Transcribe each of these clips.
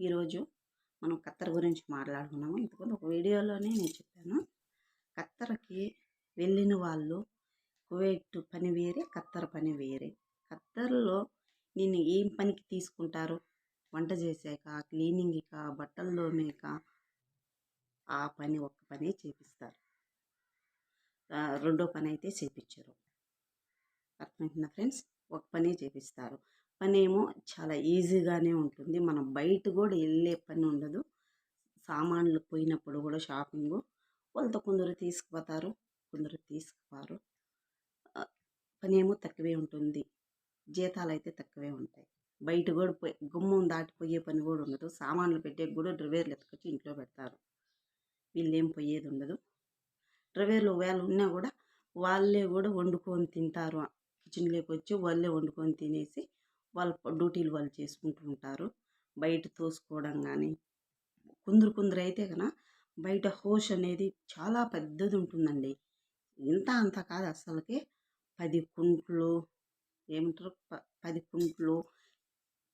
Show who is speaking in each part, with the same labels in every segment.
Speaker 1: ఈరోజు మనం కత్తెర గురించి మాట్లాడుకున్నాము. ఇంతకుముందు ఒక వీడియోలోనే నేను చెప్పాను. కత్తెరకి వెళ్ళిన వాళ్ళు కువైట్ పని వేరే కత్తెర పని వేరే. కత్తెరలో నేను ఏం పనికి తీసుకుంటారు? వంట చేసాక క్లీనింగ్కా బట్టలు తోమాక ఆ పని ఒక్క పని చేపిస్తారు. రెండో పని అయితే చేపించరు అర్థమవుతుందా ఫ్రెండ్స్? ఒక పని చేపిస్తారు. పని ఏమో చాలా ఈజీగానే ఉంటుంది. మనం బయట కూడా వెళ్ళే పని ఉండదు. సామాన్లు పోయినప్పుడు కూడా షాపింగ్. వాళ్ళతో కొందరు తీసుకుపోతారు కొందరు తీసుకుపోరు. పనేమో పని ఏమో తక్కువే ఉంటుంది. జీతాలు అయితే తక్కువే ఉంటాయి. బయట కూడా పోయి గుమ్మం దాటిపోయే పని కూడా ఉండదు. సామాన్లు పెట్టే కూడా డ్రైవర్లు ఎత్తుకొచ్చి ఇంట్లో పెడతారు. వీళ్ళేం పోయేది ఉండదు. డ్రైవర్లు ఒకవేళ ఉన్నా కూడా వాళ్ళే కూడా వండుకొని తింటారు. కిచెన్లోకి వచ్చి వాళ్ళే వండుకొని తినేసి వాళ్ళ డ్యూటీలు వాళ్ళు చేసుకుంటూ ఉంటారు. బయట తోసుకోవడం కానీ కొందరు కొందరు అయితే కన బయట హోష్ అనేది చాలా పెద్దది ఉంటుందండి. ఇంత అంత కాదు అసలుకి పది కుంట్లు ఏమంటారు? ప- పది కుంట్లు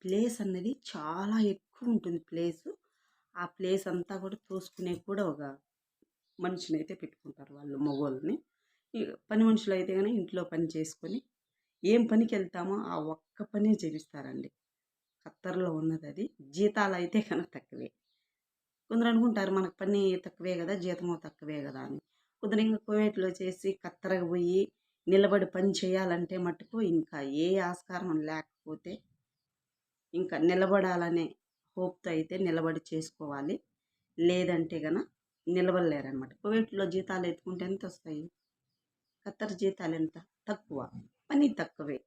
Speaker 1: ప్లేస్ అనేది చాలా ఎక్కువ ఉంటుంది ప్లేసు. ఆ ప్లేస్ అంతా కూడా తోసుకునే కూడా ఒక మనిషిని అయితే పెట్టుకుంటారు వాళ్ళు మగవాళ్ళని. పని మనుషులు అయితే కానీ ఇంట్లో పని చేసుకొని ఏం పనికి వెళ్తామో ఆ ఒక్క పనే చేపిస్తారండి ఖత్తర్లో ఉన్నది అది జీతాలు అయితే కనుక తక్కువే. కొందరు అనుకుంటారు మనకు పని తక్కువే కదా జీతము తక్కువే కదా అని. కొందరు ఇంకా కువైట్లో చేసి కత్తరకు పోయి నిలబడి పని చేయాలంటే మటుకు ఇంకా ఏ ఆస్కారం లేకపోతే ఇంకా నిలబడాలనే హోప్తో అయితే నిలబడి చేసుకోవాలి. లేదంటే గన నిలబడలేరనమాట కువైట్లో జీతాలు ఎత్తుకుంటే ఎంత వస్తాయి ఖత్తర్ జీతాలు ఎంత తక్కువ. పని తక్కువే.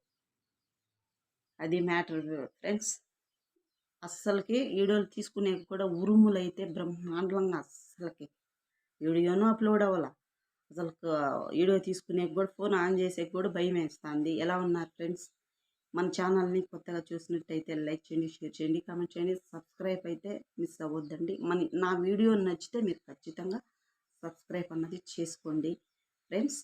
Speaker 1: అది మ్యాటర్ ఫ్రెండ్స్. అస్సలకి వీడియోలు తీసుకునే కూడా ఉరుములు అయితే బ్రహ్మాండంగా అస్సలకి. వీడియోను అప్లోడ్ అవ్వాల. అసలు వీడియో తీసుకునే కూడా ఫోన్ ఆన్ చేసే కూడా భయం వేస్తుంది. ఎలా ఉన్నారు ఫ్రెండ్స్? మన ఛానల్ని కొత్తగా చూసినట్టయితే లైక్ చేయండి షేర్ చేయండి కామెంట్ చేయండి. సబ్స్క్రైబ్ అయితే మిస్ అవ్వద్దండి. మన నా వీడియో నచ్చితే మీరు ఖచ్చితంగా సబ్స్క్రైబ్ అన్నది చేసుకోండి. ఫ్రెండ్స్